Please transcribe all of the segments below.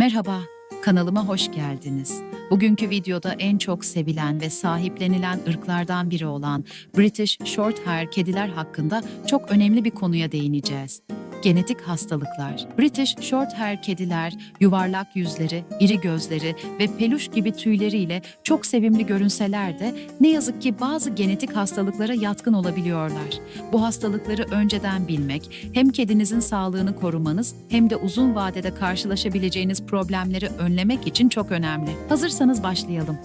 Merhaba, kanalıma hoş geldiniz. Bugünkü videoda en çok sevilen ve sahiplenilen ırklardan biri olan British Shorthair kediler hakkında çok önemli bir konuya değineceğiz. Genetik hastalıklar. British Shorthair kediler yuvarlak yüzleri, iri gözleri ve peluş gibi tüyleriyle çok sevimli görünseler de ne yazık ki bazı genetik hastalıklara yatkın olabiliyorlar. Bu hastalıkları önceden bilmek hem kedinizin sağlığını korumanız hem de uzun vadede karşılaşabileceğiniz problemleri önlemek için çok önemli. Hazırsanız başlayalım.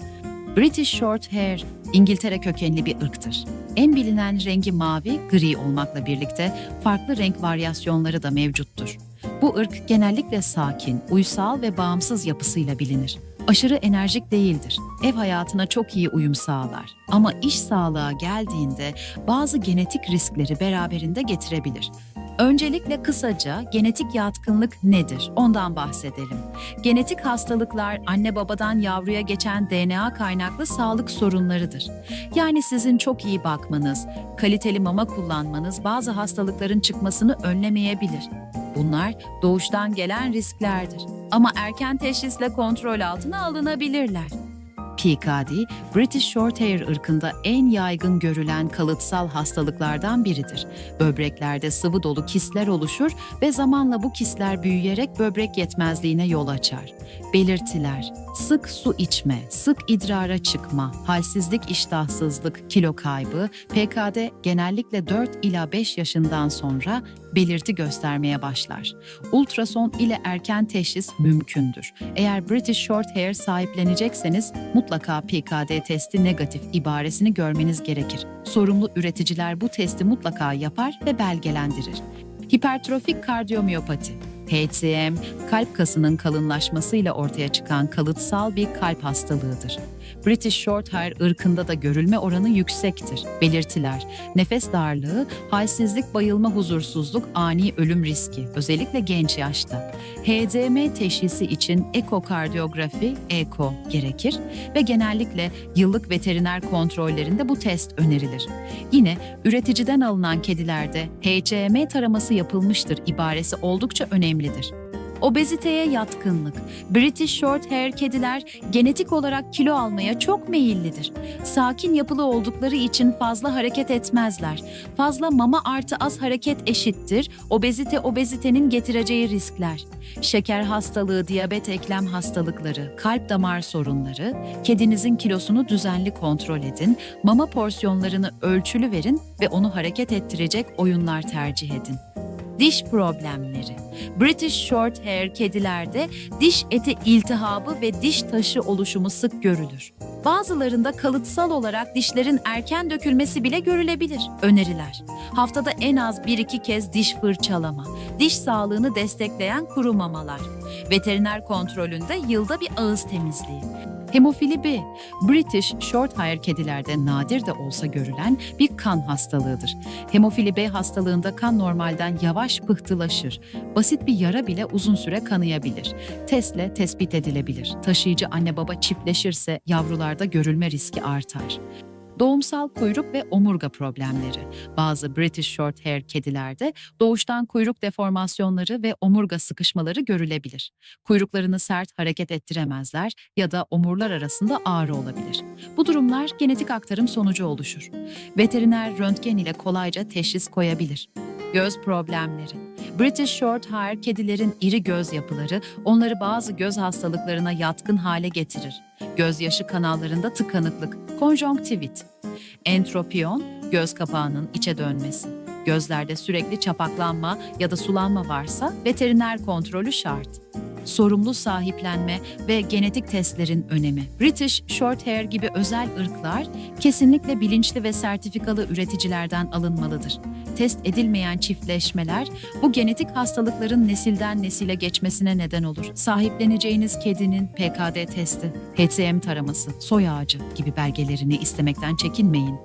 British Shorthair, İngiltere kökenli bir ırktır. En bilinen rengi mavi, gri olmakla birlikte farklı renk varyasyonları da mevcuttur. Bu ırk genellikle sakin, uysal ve bağımsız yapısıyla bilinir. Aşırı enerjik değildir. Ev hayatına çok iyi uyum sağlar. Ama iş sağlığa geldiğinde bazı genetik riskleri beraberinde getirebilir. Öncelikle kısaca genetik yatkınlık nedir? Ondan bahsedelim. Genetik hastalıklar anne babadan yavruya geçen DNA kaynaklı sağlık sorunlarıdır. Yani sizin çok iyi bakmanız, kaliteli mama kullanmanız bazı hastalıkların çıkmasını önlemeyebilir. Bunlar doğuştan gelen risklerdir. Ama erken teşhisle kontrol altına alınabilirler. PKD, British Shorthair ırkında en yaygın görülen kalıtsal hastalıklardan biridir. Böbreklerde sıvı dolu kistler oluşur ve zamanla bu kistler büyüyerek böbrek yetmezliğine yol açar. Belirtiler: sık su içme, sık idrara çıkma, halsizlik, iştahsızlık, kilo kaybı, PKD genellikle 4 ila 5 yaşından sonra belirti göstermeye başlar. Ultrason ile erken teşhis mümkündür. Eğer British Shorthair sahiplenecekseniz mutlaka PKD testi negatif ibaresini görmeniz gerekir. Sorumlu üreticiler bu testi mutlaka yapar ve belgelendirir. Hipertrofik kardiyomiyopati HCM, kalp kasının kalınlaşmasıyla ortaya çıkan kalıtsal bir kalp hastalığıdır. British Shorthair ırkında da görülme oranı yüksektir. Belirtiler, nefes darlığı, halsizlik, bayılma, huzursuzluk, ani ölüm riski, özellikle genç yaşta. HCM teşhisi için ekokardiyografi, EKO gerekir ve genellikle yıllık veteriner kontrollerinde bu test önerilir. Yine üreticiden alınan kedilerde HCM taraması yapılmıştır ibaresi oldukça önemlidir. Obeziteye yatkınlık. British Shorthair kediler genetik olarak kilo almaya çok meyillidir. Sakin yapılı oldukları için fazla hareket etmezler. Fazla mama artı az hareket eşittir. Obezite obezitenin getireceği riskler. Şeker hastalığı, diyabet eklem hastalıkları, kalp damar sorunları, kedinizin kilosunu düzenli kontrol edin, mama porsiyonlarını ölçülü verin ve onu hareket ettirecek oyunlar tercih edin. Diş problemleri. British Shorthair kedilerde diş eti iltihabı ve diş taşı oluşumu sık görülür. Bazılarında kalıtsal olarak dişlerin erken dökülmesi bile görülebilir. Öneriler. Haftada en az 1-2 kez diş fırçalama, diş sağlığını destekleyen kuru mamalar. Veteriner kontrolünde yılda bir ağız temizliği. Hemofili B, British Shorthair kedilerde nadir de olsa görülen bir kan hastalığıdır. Hemofili B hastalığında kan normalden yavaş pıhtılaşır. Basit bir yara bile uzun süre kanayabilir. Testle tespit edilebilir. Taşıyıcı anne baba çiftleşirse yavrularda görülme riski artar. Doğumsal kuyruk ve omurga problemleri. Bazı British Shorthair kedilerde doğuştan kuyruk deformasyonları ve omurga sıkışmaları görülebilir. Kuyruklarını sert hareket ettiremezler ya da omurlar arasında ağrı olabilir. Bu durumlar genetik aktarım sonucu oluşur. Veteriner röntgen ile kolayca teşhis koyabilir. Göz problemleri. British Shorthair kedilerin iri göz yapıları onları bazı göz hastalıklarına yatkın hale getirir. Gözyaşı kanallarında tıkanıklık, konjonktivit. Entropiyon, göz kapağının içe dönmesi. Gözlerde sürekli çapaklanma ya da sulanma varsa veteriner kontrolü şart. Sorumlu sahiplenme ve genetik testlerin önemi. British Shorthair gibi özel ırklar kesinlikle bilinçli ve sertifikalı üreticilerden alınmalıdır. Test edilmeyen çiftleşmeler bu genetik hastalıkların nesilden nesile geçmesine neden olur. Sahipleneceğiniz kedinin PKD testi, HCM taraması, soy ağacı gibi belgelerini istemekten çekinmeyin.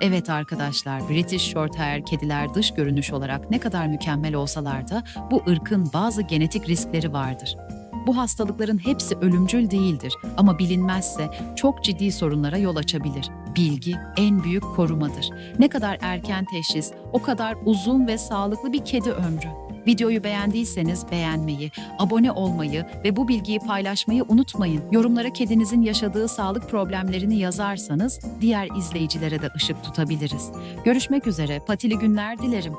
Evet arkadaşlar, British Shorthair kediler dış görünüş olarak ne kadar mükemmel olsalar da bu ırkın bazı genetik riskleri vardır. Bu hastalıkların hepsi ölümcül değildir ama bilinmezse çok ciddi sorunlara yol açabilir. Bilgi en büyük korumadır. Ne kadar erken teşhis, o kadar uzun ve sağlıklı bir kedi ömrü. Videoyu beğendiyseniz beğenmeyi, abone olmayı ve bu bilgiyi paylaşmayı unutmayın. Yorumlara kedinizin yaşadığı sağlık problemlerini yazarsanız diğer izleyicilere de ışık tutabiliriz. Görüşmek üzere, patili günler dilerim.